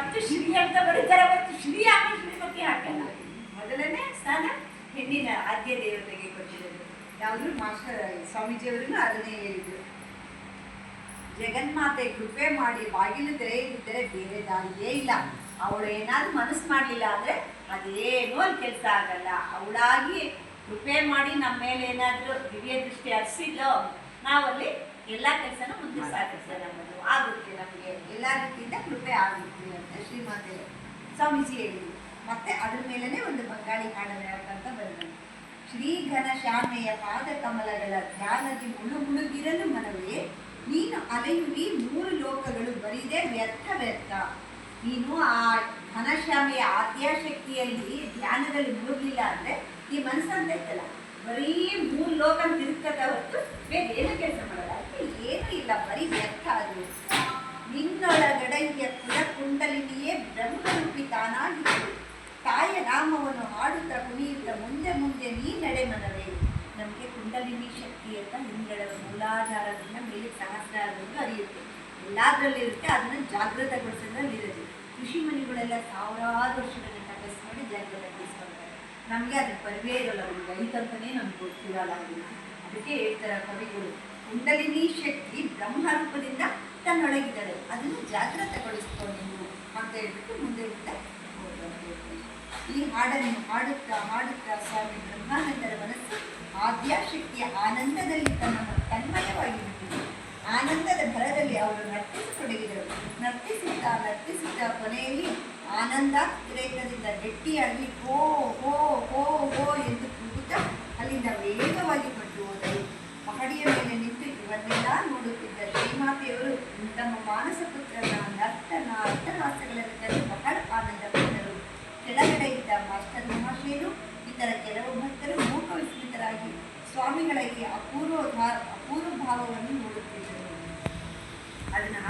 ಮತ್ತು ಶ್ರೀ ಅಂತ ಬರೀತಾರೆ ಮತ್ತು ಶ್ರೀ ಆಮೇಲೆ ಶ್ರೀಮತಿ ಹಾಕಲ್ಲ. ಮೊದಲನೇ ಸ್ಥಾನ ಹೆಣ್ಣಿನ ಆದ್ಯ ದೇವತೆಗೆ ಕೊಟ್ಟಿರೋದು. ಯಾವುದು? ಮಾಸ್ಟರ್, ಸ್ವಾಮೀಜಿಯವರನ್ನು ಅದನ್ನೇ ಹೇಳಿದರು ಜಗನ್ಮಾತೆ ಕೃಪೆ ಮಾಡಿ ಬಾಗಿಲು ತೆರೆಯದಿದ್ದರೆ ಬೇರೆ ದಾರಿಯೇ ಇಲ್ಲ. ಅವಳು ಏನಾದರೂ ಮನಸ್ಸು ಮಾಡಲಿಲ್ಲ ಅಂದ್ರೆ ಅದೇನೂ ಅಲ್ಲಿ ಕೆಲಸ ಆಗಲ್ಲ. ಅವಳಾಗಿ ಕೃಪೆ ಮಾಡಿ ನಮ್ಮ ಮೇಲೆ ಏನಾದರೂ ದಿವ್ಯ ದೃಷ್ಟಿ ಹರಿಸಿದ್ಲೋ, ನಾವಲ್ಲಿ ಎಲ್ಲ ಕೆಲಸನೂ ಮುಂದೆ ಸಾಗಿಸ್ತೇವೆ ನಮ್ಮದು. ಆಗುತ್ತೆ ನಮಗೆ. ಎಲ್ಲ ರೀತಿಯಿಂದ ಕೃಪೆ ಆಗುತ್ತೆ ಅಂತ ಶ್ರೀಮಾತೆ ಸ್ವಾಮೀಜಿ ಹೇಳಿದರು. ಮತ್ತೆ ಅದ್ರ ಮೇಲೇ ಒಂದು ಬಂಗಾಳಿ ಹಾಡನ್ನು ಹೇಳ್ಕೊಂತ ಬಂದರು ಶ್ರೀ ಘನ ಶ್ಯಾಮೆಯ ಪಾದ ಕಮಲಗಳ ಧ್ಯಾನದಿ ಮುಳು ಮುಳುಗಿರಲು ಮನವೇ ನೀನು ಅಲೆಯುವಿ ಮೂರು ಲೋಕಗಳು ಬರಿದೆ ವ್ಯರ್ಥ ವ್ಯರ್ಥ. ನೀನು ಆ ಘನಶ್ಯಾಮೆಯ ಆದ್ಯಾಶಕ್ತಿಯಲ್ಲಿ ಧ್ಯಾನದಲ್ಲಿ ಮುಳುಗಲಿಲ್ಲ ಅಂದರೆ ಈ ಮನಸ್ಸಂತ ಇತ್ತಲ್ಲ. ಬರೀ ಮೂರು ಲೋಕ ತಿರುಗ್ತದ ಹೊತ್ತು ನಾಮವನ್ನು ಹಾಡುತ್ತಾ ಕುಣಿಯುತ್ತಾ ಮುಂದೆ ಮುಂದೆ ನೀ ನಡೆ ಮನವೇ. ನಮಗೆ ಕುಂಡಲಿನಿ ಶಕ್ತಿ ಅಂತ ಹಿಂಗಳ ಮೂಲಾಧಾರದಿಂದ ಮೇಲೆ ಸಹಸ್ರಾರದಿಂದ ಅರಿಯುತ್ತೆ. ಎಲ್ಲಾದ್ರಲ್ಲಿ ಇರುತ್ತೆ, ಅದನ್ನು ಜಾಗೃತಗೊಳಿಸೋದ್ರಲ್ಲಿ ಇರುತ್ತೆ. ಕೃಷಿ ಮನೆಗಳೆಲ್ಲ ಸಾವಿರಾರು ವರ್ಷಗಳ ತಪಸ್ ಮಾಡಿ ಜಾಗೃತಗೊಳಿಸ್ಕೊಳ್ತಾರೆ ನಮಗೆ ಅದ್ರ ಪರಿವೇ ಇರೋಲ್ಲ ಅವರು ರೈತಂತನೇ ನಮ್ಗೆ ಗೊತ್ತಿರಲ್ಲ ಅದಕ್ಕೆ ಹೇಳ್ತಾರೆ ಕವಿಗಳು, ಕುಂಡಲಿನಿ ಶಕ್ತಿ ಬ್ರಹ್ಮ ರೂಪದಿಂದ ತನ್ನೊಳಗಿದ್ದಾರೆ. ಅದನ್ನು ಜಾಗೃತಗೊಳಿಸ್ಕೊಂಡು ಅಂತ ಹೇಳ್ಬಿಟ್ಟು ಮುಂದೆ ಹೋಗ್ತಾ ಹೋದ್ರು ಅಂತ ಹೇಳ್ತಾರೆ. ಈ ಹಾಡನ್ನು ಹಾಡುತ್ತಾ ಹಾಡುತ್ತಾ ಸ್ವಾಮಿ ಬ್ರಹ್ಮಾನಂದರ ಮನಸ್ಸು ಆದ್ಯಾಶಕ್ತಿಯ ಆನಂದದಲ್ಲಿ ತನ್ನ ತನ್ಮಯವಾಗಿ ಆನಂದದ ಭರದಲ್ಲಿ ಅವರು ನರ್ತಿಸತೊಡಗಿದರು ನರ್ತಿಸುತ್ತಾ ನರ್ತಿಸುತ್ತಾ ಕೊನೆಯಲ್ಲಿ ಆನಂದ ಆನಂದಾತಿರೇಕದಿಂದ ಗಟ್ಟಿಯಾಗಿ ಹೋ ಹೋ ಹೋ ಹೋ ಎಂದು ಕೂಗುತ್ತಾ ಅಲ್ಲಿಂದ ವೇಗವಾಗಿ ಹೊರಟು ಹೋದರು. ಪಹಡಿಯ ಮೇಲೆ ನಿಂತು ಇವನ್ನೆಲ್ಲ ನೋಡುತ್ತಿದ್ದ ಶ್ರೀಮಾತೆಯವರು ತಮ್ಮ ಮಾನಸ ಪುತ್ರನ ಸ್ವಾಮಿಗಳ ಈ ಅಪೂರ್ವ ಅಪೂರ್ವ ಭಾವವನ್ನು ನೋಡುತ್ತಿದ್ದರು ಅದನ್ನು